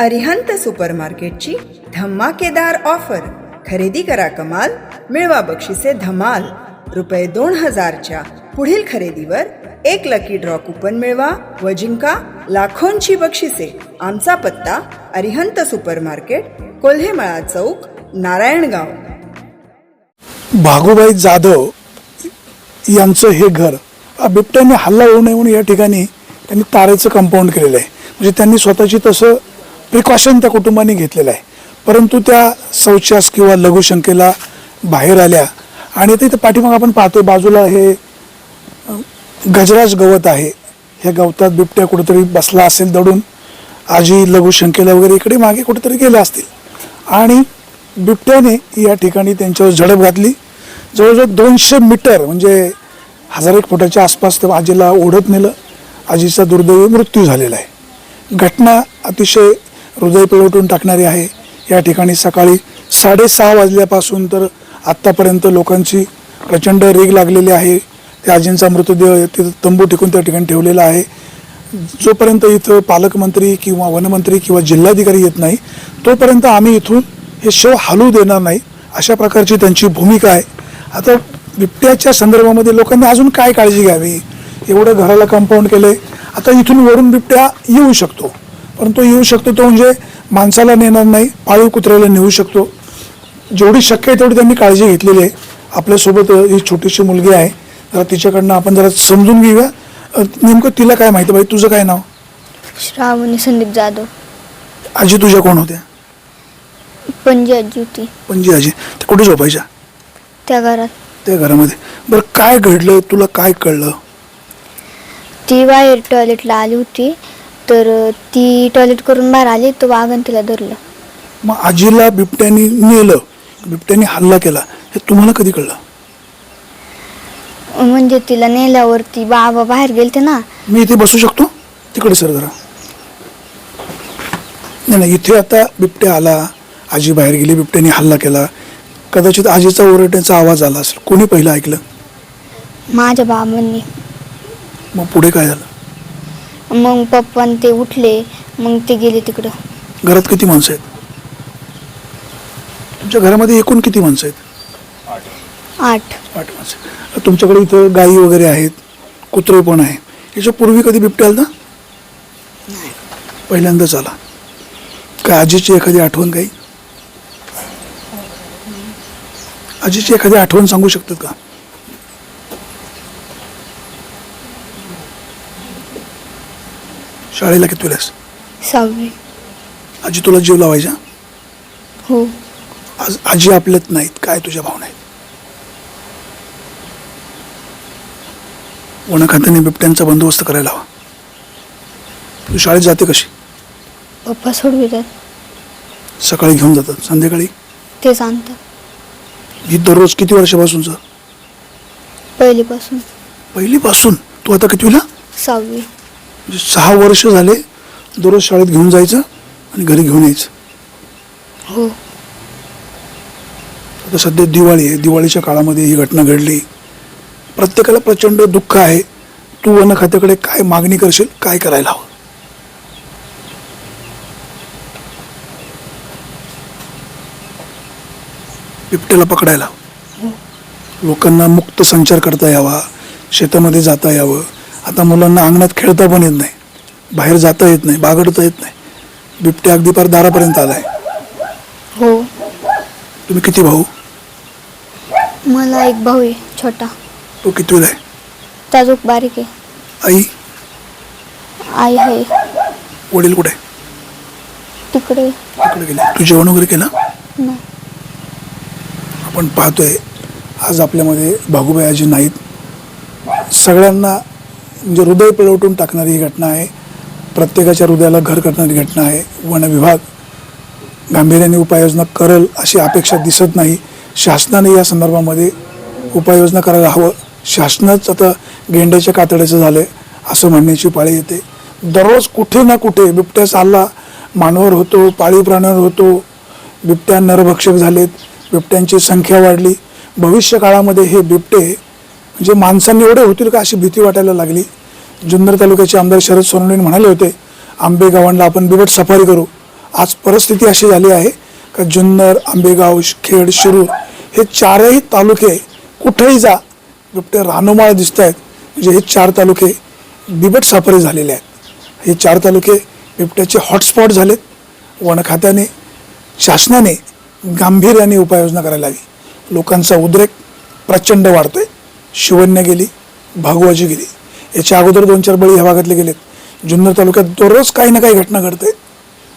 अरिहंत सुपरमार्केटची धमाकेदार ऑफर. खरेदी करा कमाल मिळवा बक्षिसे धमाल. रुपये दोन हजारच्या पुढील खरेदीवर एक लकी ड्रॉ कुपन मिळवा व जिंका लाखोंची बक्षिसे. आमचा पत्ता अरिहंत सुपरमार्केट कोल्हेमळा चौक नारायणगाव. भागूबाई जाधव यांचं हे घर बिबट्याने हल्ला होऊ नये म्हणून या ठिकाणी त्यांनी तारेचं कंपाऊंड केलेलं आहे. म्हणजे त्यांनी स्वतःची तसं प्रिकॉशन त्या कुटुंबाने घेतलेलं आहे. परंतु त्या शौचास किंवा लघुशंकेला बाहेर आल्या आणि ते इथं पाठीमाग आपण पाहतोय बाजूला हे गजराज गवत आहे. ह्या गवतात बिबट्या कुठेतरी बसला असेल दडून आजी लघुशंकेला वगैरे इकडे मागे कुठेतरी गेल्या असतील. आणि बिबट्याने या ठिकाणी त्यांच्यावर झडप घातली. जवळजवळ दोनशे मीटर म्हणजे हजार एक फुटाच्या आसपास त्या आजीला ओढत नेलं. आजीचा दुर्दैवी मृत्यू झालेला आहे. घटना अतिशय हृदय पिळवटून टाकणारी आहे. या ठिकाणी सकाळी साडेसहा वाजल्यापासून तर आत्तापर्यंत लोकांची प्रचंड रेग लागलेली आहे. त्या आजींचा मृतदेह तिथं तंबू टिकून त्या ठिकाणी ठेवलेला आहे. जोपर्यंत इथं पालकमंत्री किंवा वनमंत्री किंवा जिल्हाधिकारी येत नाही तोपर्यंत आम्ही इथून हे शव हलू देणार नाही. अशा प्रकारची त्यांची भूमिका आहे. आता बिबट्याच्या संदर्भामध्ये लोकांनी अजून काय काळजी घ्यावी? एवढं घराला कंपाऊंड केलंय. आता इथून वरून बिबट्या येऊ शकतो. परंतु येऊ शकतो तो म्हणजे माणसाला नेणार नाही पाळीव कुत्र्याला नेऊ शकतो. जेवढी शक्य आहे तेवढी त्यांनी काळजी घेतलेली आहे. आपल्यासोबत ही छोटीशी मुलगी आहे. जरा तिच्याकडनं आपण जरा समजून घेऊया. नेमकं तिला काय माहिती? बाई तुझं काय नाव? श्रावणी संदीप जाधव. आजी तुझ्या कोण होत्या? पणजी आजी होती. पणजी आजी. ते कुठे झोपायच्या? त्या घरात. त्या घरामध्ये. बरं काय घडलं? तुला काय कळलं? ती बाहेर टॉयलेटला आली होती. तर ती टॉयलेट करून बाहेर आली तर वाघन तिला धरलं. मग आजीला बिबट्याने नेलं. बिबट्याने हल्ला केला. हे तुम्हाला कधी कळलं? म्हणजे तिला नेल्यावरती बाबा बाहेर गेलते ना. मी इथे बसू शकतो? तिकडे सर जरा. नाही नाही इथे आता बिबट्या आला. आजी बाहेर गेली बिबट्याने हल्ला केला. कदाचित आजीचा ओरडण्याचा आवाज आला असेल. कोणी पहिलं ऐकलं? माझ्या बाबांनी. मग पुढे काय झालं? मग पप्पा न ते उठले मग ते गेले तिकडं. घरात किती माणसं आहेत? तुमच्या घरामध्ये एकूण किती माणसं आहेत? आठ. आठ माणसं तुमच्याकडे इथं गायी वगैरे आहेत कुत्रे पण आहे याच्या पूर्वी कधी बिबट्या आलता? पहिल्यांदाच आला. काय आजीची एखादी आठवण काही? आजीची एखादी आठवण सांगू शकतात का? शाळेला किती वेळेस सहावी. आजी तुला जीव लावायचा? हो. आज आजी आपल्यात नाहीत काय तुझ्या भावना आहेत? वन खात्याने बिबट्यांचा बंदोबस्त करायला हवा. तू शाळेत जाते कशी? पप्पा सोडवितात. सकाळी घेऊन जातात. संध्याकाळी? तेच आणतात ही दररोज किती वर्षापासूनचं? पहिलीपासून. पहिलीपासून? तू आता कितवीला? सहावी. म्हणजे सहा वर्ष झाले दररोज शाळेत घेऊन जायचं आणि घरी घेऊन यायचं. हो. आता सध्या दिवाळी आहे. दिवाळीच्या काळामध्ये ही घटना घडली. प्रत्येकाला प्रचंड दुःख आहे. तू वन खात्याकडे काय मागणी करशील? काय करायला हवं? बिबट्याला पकडायला हवं. लोकांना मुक्त संचार करता यावा. शेतामध्ये जाता यावं. आता मुलांना अंगणात खेळता पण येत नाही. बाहेर जाता येत नाही बागडता येत नाही. बिबट्या अगदी पार दारापर्यंत आलाय. हो. तुम्ही किती भाऊ? मला एक भाऊ आहे छोटा. तो कितवीला आहे? ताजूक बारीक आहे. आई? आई आहे. वडील कुठे? तिकडे. तिकडे गेले. तू जेवण वगैरे केलं? नाही. आपण पाहतोय आज आपल्यामध्ये भागुबाई आजी नाहीत. सगळ्यांना म्हणजे हृदय पिळवटून टाकणारी ही घटना आहे. प्रत्येकाच्या हृदयाला घर करणारी घटना आहे. वन विभाग गांभीर्याने उपाययोजना करल अशी अपेक्षा दिसत नाही. शासनाने या संदर्भामध्ये उपाययोजना करायला हवं. शासनच आता गेंड्याच्या कातड्याचं झालं असं म्हणण्याची पाळी येते. दररोज कुठे ना कुठे बिबट्या चालला मानवर होतो पाळीव प्राण्यावर होतो बिबट्या नरभक्षक झालेत बिबट्यांची संख्या वाढली. भविष्य काळामध्ये हे बिबटे म्हणजे माणसांनी एवढे होतील का अशी भीती वाटायला लागली? जुन्नर तालुक्याचे आमदार शरद सोनवणे म्हणाले होते आंबेगावांना आपण बिबट सफारी करू. आज परिस्थिती अशी झाली आहे का जुन्नर आंबेगाव खेड शिरूर हे चारही तालुके कुठेही जा बिबटे रानोमाळ दिसत आहेत म्हणजे हे चार तालुके बिबट सफारी झालेले आहेत. हे चार तालुके बिबट्याचे हॉटस्पॉट झालेत. वन खात्याने शासनाने गांभीर्याने उपाययोजना करायला हवी लोकांचा उद्रेक प्रचंड वाढतोय. शिवण्य गेली भागवाजी गेली. याच्या अगोदर दोन चार बळी ह्या भागातले गेलेत. जुन्नर तालुक्यात दररोज काही ना काही घटना घडते.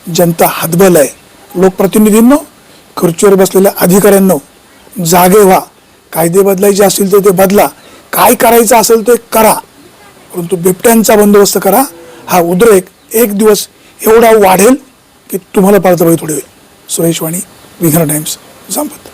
जनता हातबल आहे. लोकप्रतिनिधींनो खुर्चीवर बसलेल्या अधिकाऱ्यांनो जागे व्हा. कायदे बदलायचे असतील तर ते बदला. काय करायचं असेल ते करा. परंतु बिबट्यांचा बंदोबस्त करा. हा उद्रेक एक दिवस एवढा वाढेल की तुम्हाला पाळता पाहिजे थोडी वेळ सुरेश वाणी विघ्न टाइम्स संपत